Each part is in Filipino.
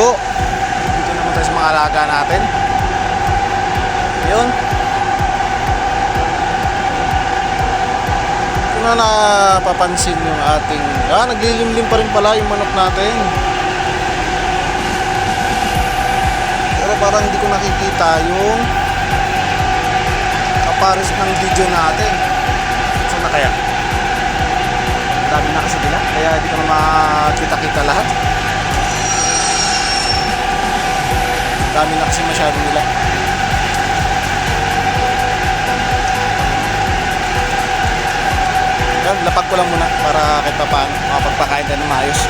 laro. Dito naman tayo sa mga alaga natin. Yun. Kung na napapansin yung ating... Ah, naglilimlim pa rin pala yung manok natin. Pero parang hindi ko nakikita yung kapares ng video natin. Saan na kaya? Dami na kasi nila, kaya hindi ko na makita-kita lahat. Dami na kasi masyado nila. Yan, lapag ko lang muna para kahit pa paano makapagpakain tayo ng maayos.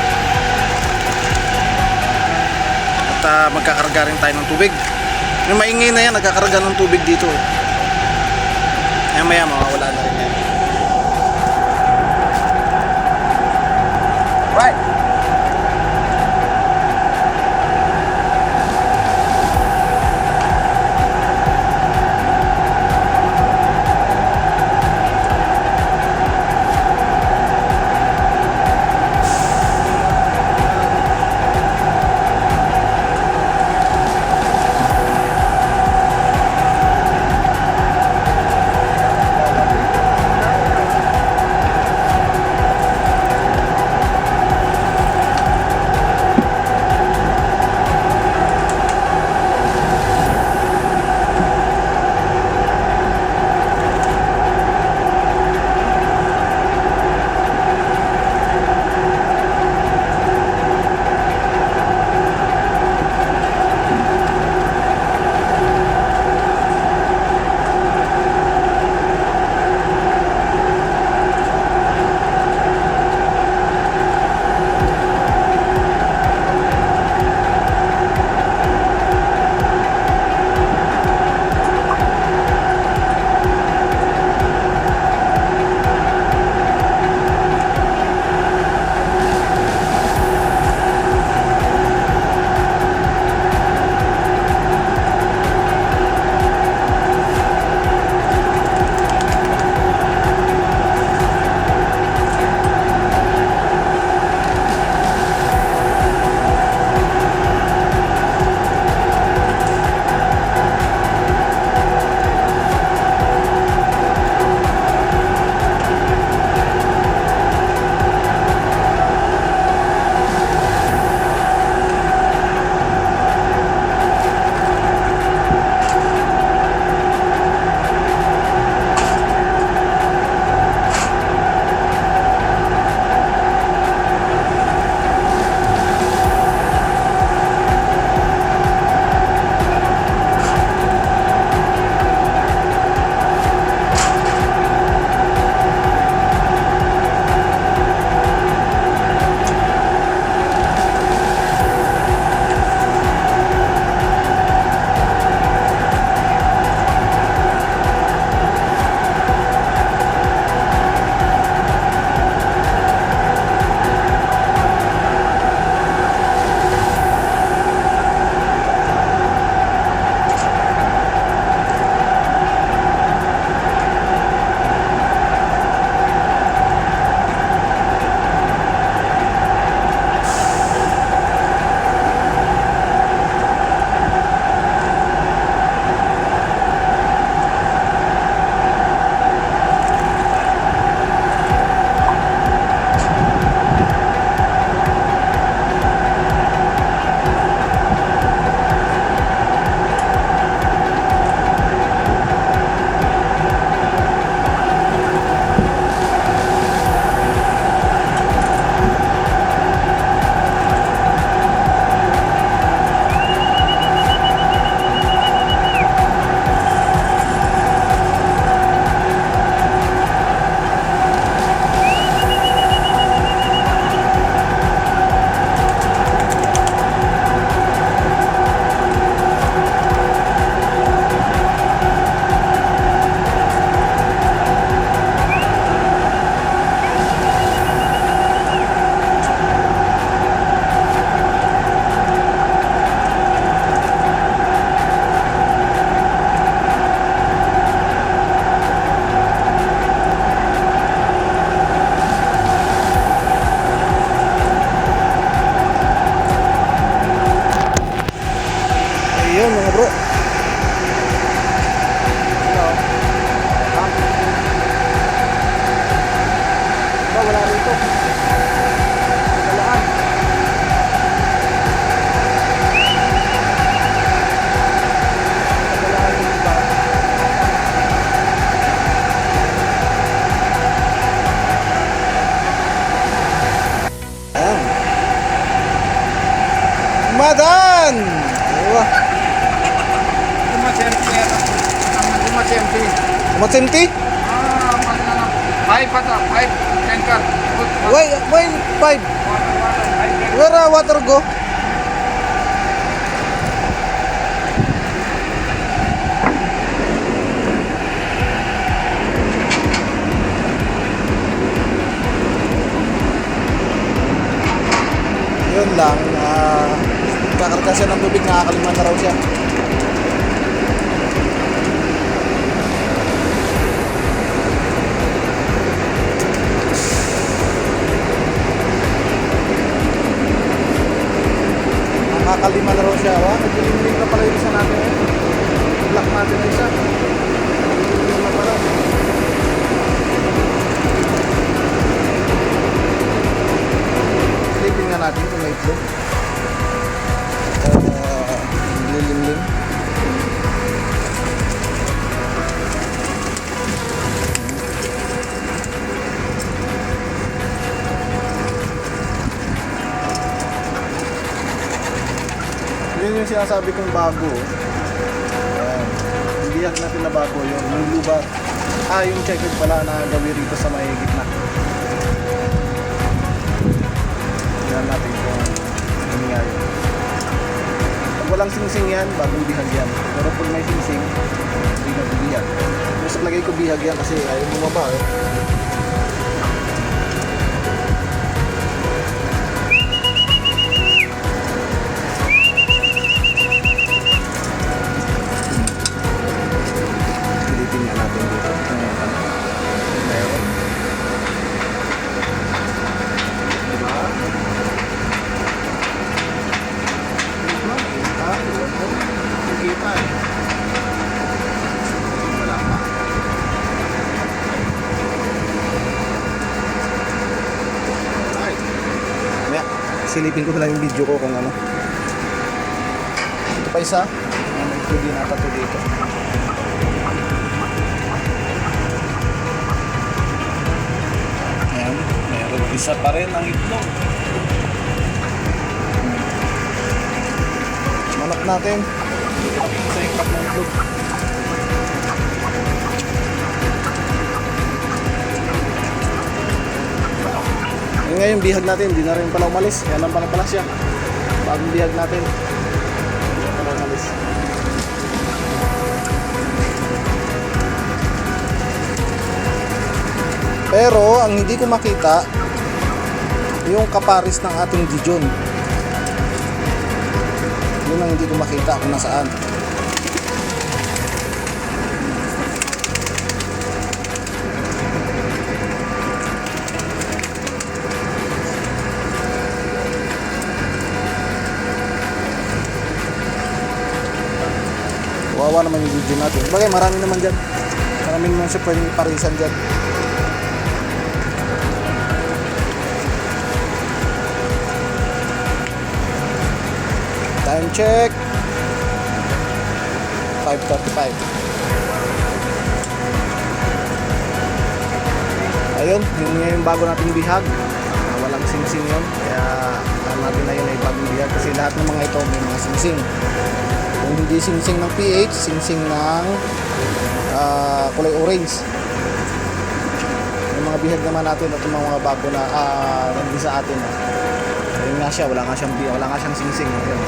At ah, magkakarga rin tayo ng tubig. Yung maingay na yan, nagkakarga ng tubig dito. eh. Maya maya mawawala na rin yan. Right. Matsimti? Ah. Five pa ta. Five. Ten car. Why, why five? Where uh, water go? Yun lang, uh, kakarga siya ng tubig, nakakalimutan na raw siya. Nakakalima na raw siya. Wa, nagdilim na pala yung isa natin. Block natin na isa. Nagdilim na pala. Sleeping nga natin kung may itlog. Yung sinasabi kong bago. Ayan. Hindi yak natin na bago yun. Yung lubat. Ah, yung checkered pala na gawin rito sa may gitna. Tignan natin kung ano nga yun. Pag walang singsing yan, bagong bihag yan. Pero pag may singsing, hindi na bihag. Mas lagay ko bihag yan kasi ayaw bumaba eh. Silipin ko na lang yung video ko kung ano. Ito pa isa. Pwede na pa to dito. Ayan, meron isa pa rin ang itlog. Manok natin. Sa ikat ng itlog. Yung bihag natin, hindi na rin pala umalis. Kaya lang pala pala siya. Bagong bihag natin. Hindi na pala umalis. Pero ang hindi ko makita yung kaparis ng ating Dijon. Yun ang hindi ko makita kung nasaan. Wawa naman yung Dijon natin. Bagay marami naman dyan. Marami naman siya pwedeng parisan dyan. Time check. 5.35 Ayun, yun yung bago nating bihag Walang singsing yun Kaya alam natin na yun ay bagong bihag Kasi lahat ng mga ito may mga singsing. Kung hindi singsing ng PH Singsing ng ah, kulay orange. Yung mga bihag naman natin At yung mga bago na uh, nandun sa atin. Ayun nga siya, wala nga siyang, wala nga siyang singsing. Ayun.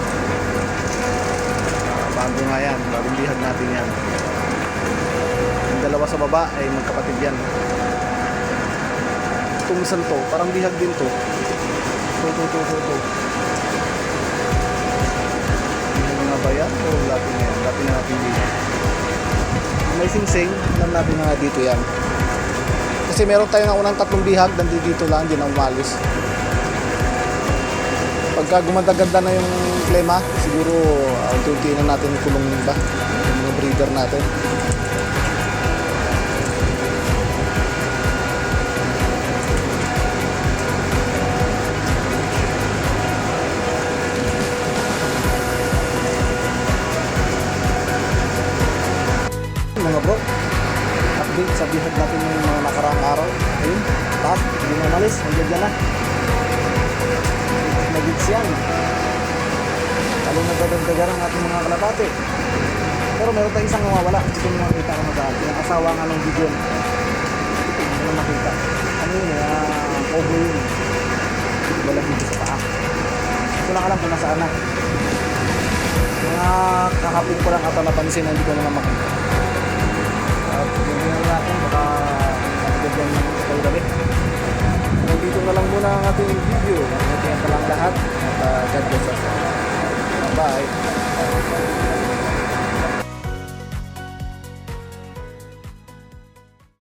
Ah, bago nga yan, bagong bihag natin yan. Yung dalawa sa baba ay magkapatid yan. Isang to, parang bihag din to to to to to to yung mga ba yan o lapi na yan lapi na natin dito may singsing alam natin na nga dito yan. Kasi meron tayo na unang tatlong bihag nandito dito lang, hindi na umalis. Pagka gumanda-ganda na yung klema, siguro uh, unti na natin kulong ba? Yung breeder natin. Sa bihag natin yung mga nakaraang araw. Ayun, taas, hindi na umalis, nandiyan dyan na. Nagits yan. lalo nagdadagdagan ang ating mga kalapate. Pero meron tayong isang nawawala. Hindi ko naman makita ko magkakal. Yung asawa nga ng video. Hindi ko na makita. Ano yun eh, ah, cover yun. Wala dito sa paa. Hindi ko lang alam kung nasaan na. Mga kahapon ko lang ata napansin na hindi ko na makita. At tingnan natin baka dito na lang muna ang ating video. Ingat ka lang lahat. At uh, God. Bye.